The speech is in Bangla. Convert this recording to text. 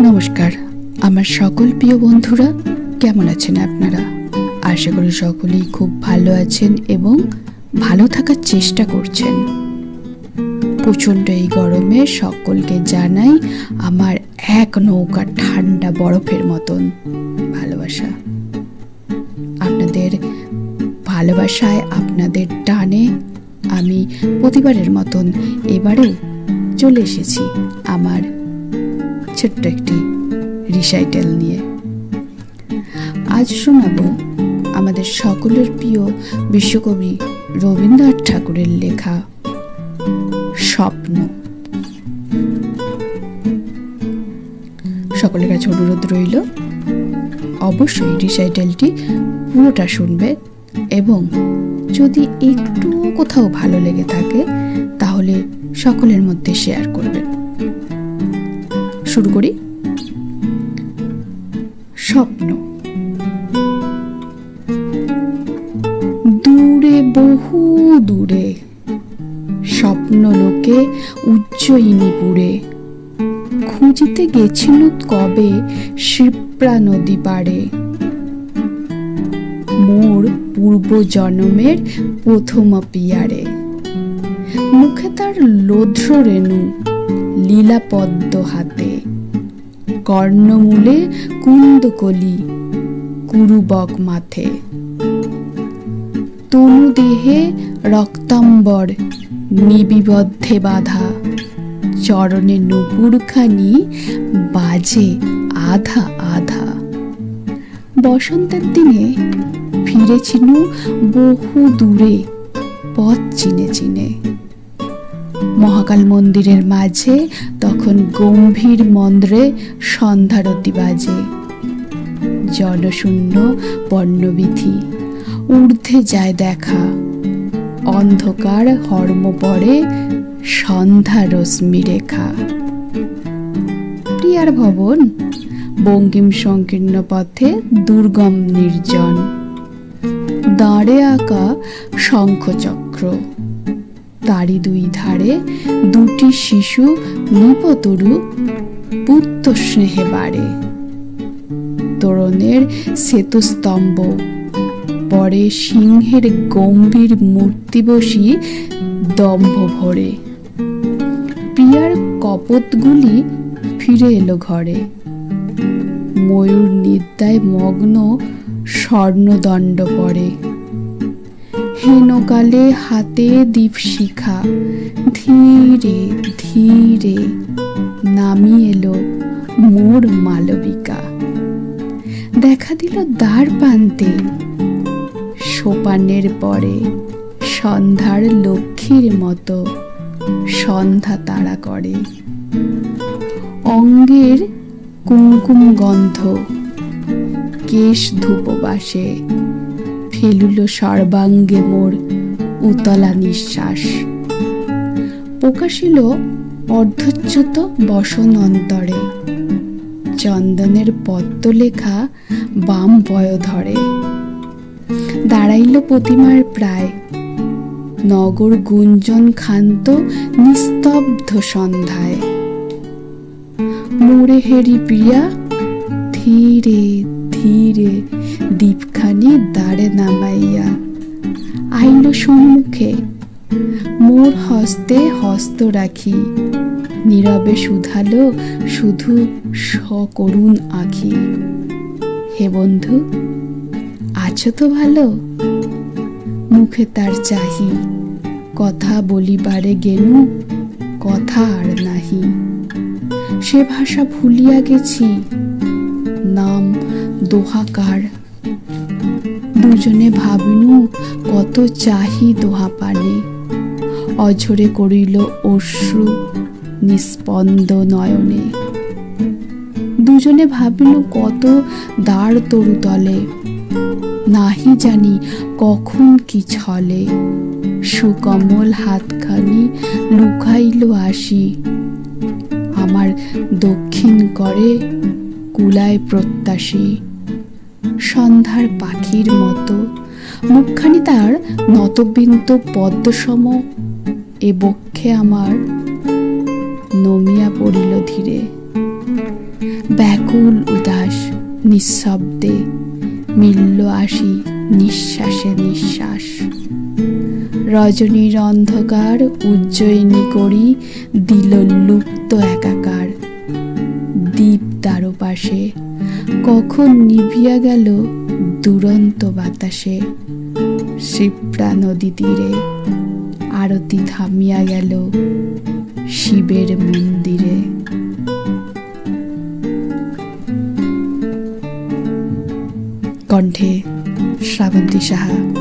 নমস্কার। আমার সকল প্রিয় বন্ধুরা, কেমন আছেন আপনারা? আশা করি সকলেই খুব ভালো আছেন এবং ভালো থাকার চেষ্টা করছেন। প্রচণ্ড এই গরমে সকলকে জানাই আমার এক নৌকা ঠান্ডা বরফের মতন ভালোবাসা। আপনাদের ভালোবাসায়, আপনাদের টানে আমি প্রতিবারের মতন এবারেও চলে এসেছি আমার ছোট্ট একটি রিসাইটেল নিয়ে। আজ শোনাবো আমাদের সকলের প্রিয় বিশ্বকবি রবীন্দ্রনাথ ঠাকুরের লেখা স্বপ্ন। সকলের কাছে অনুরোধ রইল, অবশ্যই রিসাইটেলটি পুরোটা শুনবে এবং যদি একটু কোথাও ভালো লেগে থাকে, তাহলে সকলের মধ্যে শেয়ার করবেন শুরু করি। স্বপ্ন। দূরে, বহু দূরে, স্বপ্ন লোকে উজ্জয়িনীপুরে খুঁজিতে গেছিল কবে শিপ্রা নদী পাড়ে। মোর পূর্ব জন্মের প্রথম পিয়ারে। মুখে তার লোধ্র রেণু লীলা পদ্ম হাতে। কর্ণমূলে কুন্দকলি, কুরুবক মাথে। তনু দেহে রক্তাম্বর, নিবিবদ্ধে বাধা। চরণে নুপুরখানি, বাজে আধা আধা। বসন্তের দিনে ফিরেছিনু বহু দূরে, পথ চিনে চিনে। মহাকাল মন্দিরের মাঝে তখন গম্ভীর মন্দ্রে সন্ধ্যারতি বাজে। জনশূন্য বর্ণবিধি, ঊর্ধ্বে যায় দেখা। অন্ধকার হর্ম পড়ে সন্ধ্যা রশ্মি রেখা। প্রিয়ার ভবন বঙ্কিম সংকীর্ণ পথে দুর্গম নির্জন। দাঁড়ে আঁকা শঙ্খচক্র। তারই দুই ধারে দুটি শিশু নৃপতরু পুত্র স্নেহে বাড়ে। তোরণের সেতুস্তম্ভ পরে সিংহের গম্ভীর মূর্তি বসি দম্ভ ভরে। পিয়ার কপতগুলি ফিরে এলো ঘরে। ময়ূর নিদ্রায় মগ্ন স্বর্ণদণ্ড পড়ে হেনকালে হাতে দীপশিখা। ধীরে ধীরে নামি এলো মোর মালবিকা। দেখা দিল দ্বার প্রান্তে। সোপানের পরে সন্ধ্যার লক্ষ্মীর মতো সন্ধ্যা তাড়া করে। অঙ্গের কুমকুম গন্ধ, কেশ ধূপবাসে ফেলুল সর্বাঙ্গে মোর উতলা নিঃশ্বাস। প্রকাশিল অর্ধচ্যুত বসন অন্তরে চন্দনের পদ্ম লেখা বাম বয় ধরে দাঁড়াইল প্রতিমার প্রায়, নগর গুঞ্জন ক্ষান্ত নিস্তব্ধ সন্ধ্যায়। মোড়ে হেরি প্রিয়া, ধীরে ধীরে দীপখানি দাঁড়ে নামাইয়া আইল সম্মুখে। মোর হস্তে হস্ত রাখি, নীরবে শুধালো শুধু সকরুণ আখি। হে বন্ধু, আছো তো ভালো? মুখে তার চাহি, কথা বলিবারে গেনু কথা আর নাহি। সে ভাষা ভুলিয়া গেছি, নাম দোহাকার। দুজনে ভাবিনু, কত চাহি দোহা পানে। অঝরে করিল অশ্রু নিস্পন্দ নয়নে। দুজনে ভাবিল কত দাঁড় তরু তলে। নাহি জানি কখন কি ছলে। সুকমল হাতখানি লুকাইল আসি। আমার দক্ষিণ করে কুলায় প্রত্যাশী। সন্ধ্যার পাখির মতো। মুখখানি তার নতবিন্ত পদ্মসম এ বক্ষে আমার নমিয়া পড়িল ধীরে। ব্যাকুল উদাস নিঃশব্দে মিলল আসি নিঃশ্বাসে নিঃশ্বাস। রজনীর অন্ধকার উজ্জয়িনী করি দিল লুপ্ত একাকার। দ্বীপ তারো পাশে কখন নিভিয়া গেল দুরন্ত বাতাসে? শিপ্রা নদী তীরে আরতি থামিয়া গেল শিবের মন্দিরে। কণ্ঠে শ্রাবন্তী সাহা।